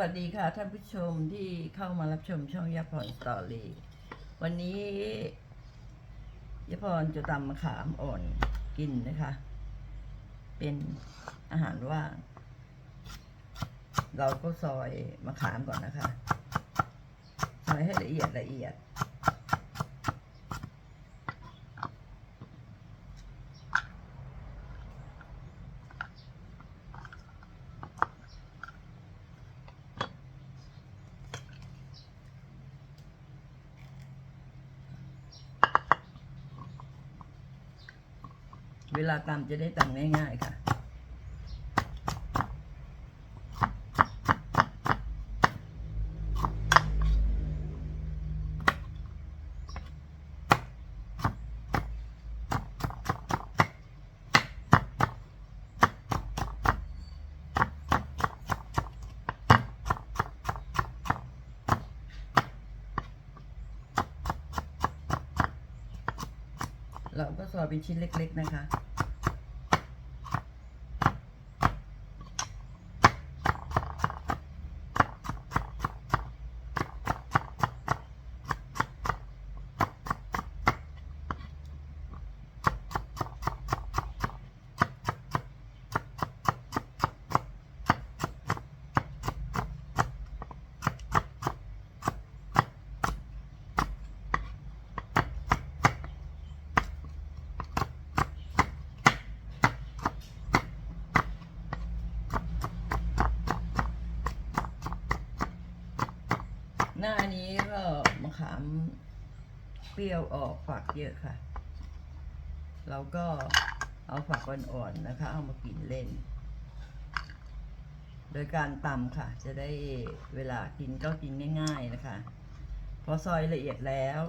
วัสดีค่ะ ท่านผู้ชมที่เข้ามารับชมช่องยาพรสตอรี่วันนี้ยาพรจะตำมะขามอ่อนกินนะคะ เป็นอาหารว่าง เราก็ซอยมะขามก่อนนะคะ ซอยให้ละเอียดละเอียด วลาตำจะได้ตำง่ายๆค่ะเราก็ซอยเป็นชิ้นเล็ก ๆ นะคะ หน้านี้ก็มะขามเปรี้ยวออกฝักเยอะค่ะ เราก็เอาฝักอ่อนๆนะคะ เอามากินเล่น โดยการตำค่ะ จะได้เวลากินก็กินง่าย ๆนะคะพอซอยละเอียดแล้ว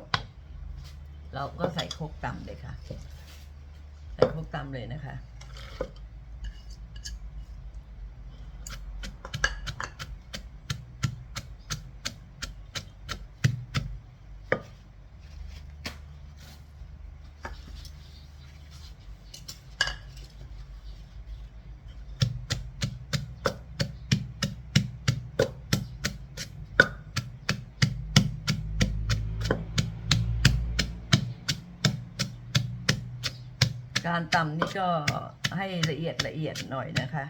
เราก็ใส่โคกตำเลยค่ะ ใส่โคกตำเลยนะคะ การตำนี่ก็ให้ละเอียดละเอียดหน่อยนะคะ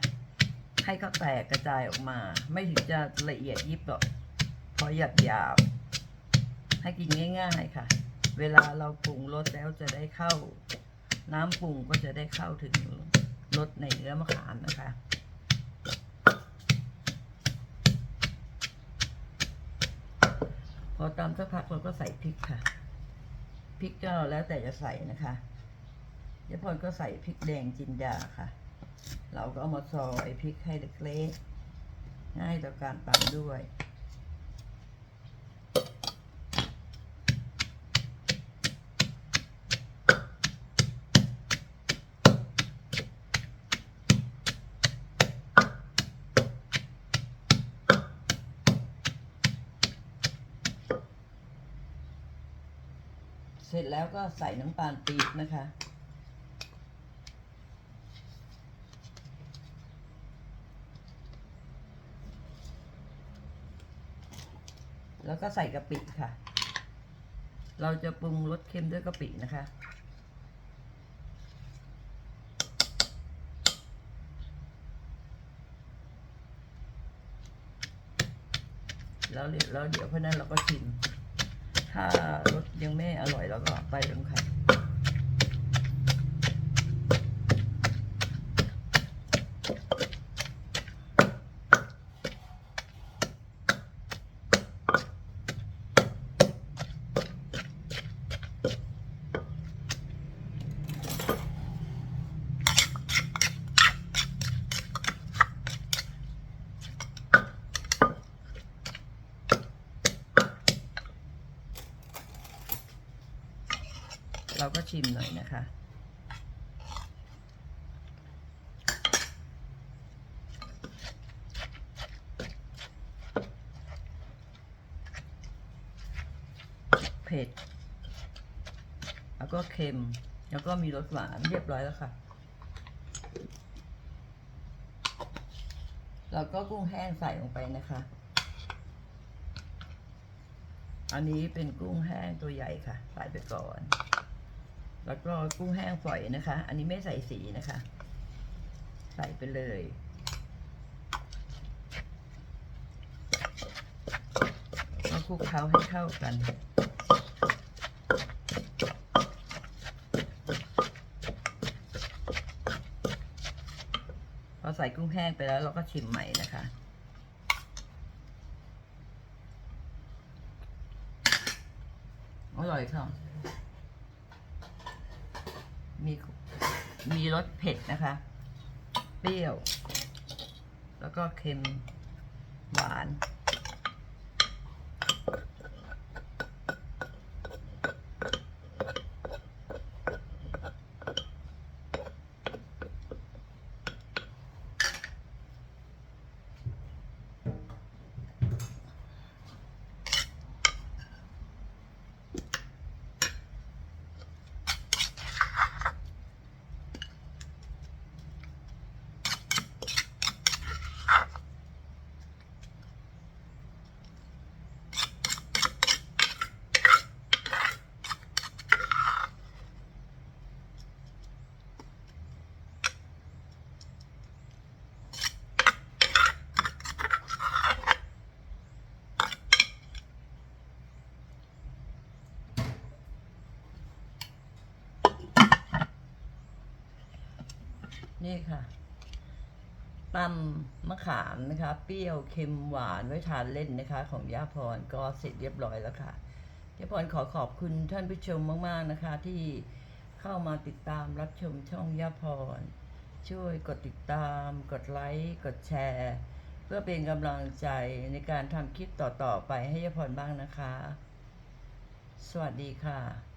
ให้เขาแตกกระจายออกมา ไม่ถึงจะละเอียดยิบหรอกพอหยาบหยาบให้กินง่าย ๆค่ะ เวลาเราปรุงรสแล้วจะได้เข้า น้ำปรุงก็จะได้เข้าถึงรสในเนื้อมะขามนะคะพอตำสักพักเราก็ใส่พริกค่ะ พริกก็แล้วแต่จะใส่นะคะ ยายพรก็ใส่พริกแดงจินดาค่ะ เราก็เอามาซอยพริกให้เล็กๆง่ายต่อการตำด้วยเสร็จแล้วก็ใส่น้ำตาลปี๊บนะคะ แล้วก็ใส่กะปิค่ะ เราจะปรุงรสเค็มด้วยกะปินะคะ แล้วเดี๋ยวแล้วเดี๋ยวเพราะนั้นเราก็ชิม ถ้ารสยังไม่อร่อยเราก็ไปลงค่ะ เราก็ชิมหน่อยนะคะ เผ็ด แล้วก็เค็ม แล้วก็มีรสหวานเรียบร้อยแล้วค่ะเราก็กุ้งแห้งใส่ลงไปนะคะอันนี้เป็นกุ้งแห้งตัวใหญ่ค่ะ ใส่ไปก่อน แล้วก็กุ้งแห้งฝอยนะคะ อันนี้ไม่ใส่สีนะคะ ใส่ไปเลยแล้วคลุกเคล้าให้เข้ากันพอใส่กุ้งแห้งไปแล้วเราก็ชิมใหม่นะคะอร่อยค่ะ มีมีรสเผ็ดนะคะ เปรี้ยว แล้วก็เค็มหวาน นี่ค่ะตำมะขามนะคะ เปรี้ยวเค็มหวานไว้ทานเล่นนะคะ ของย่าพรก็เสร็จเรียบร้อยแล้วค่ะย่าพรขอขอบคุณท่านผู้ชมมาก ๆนะคะ ที่เข้ามาติดตามรับชมช่องย่าพร ช่วยกดติดตาม กดไลค์กดแชร์ เพื่อเป็นกำลังใจในการทำคลิปต่อ ๆ ไปให้ย่าพรบ้างนะคะ สวัสดีค่ะ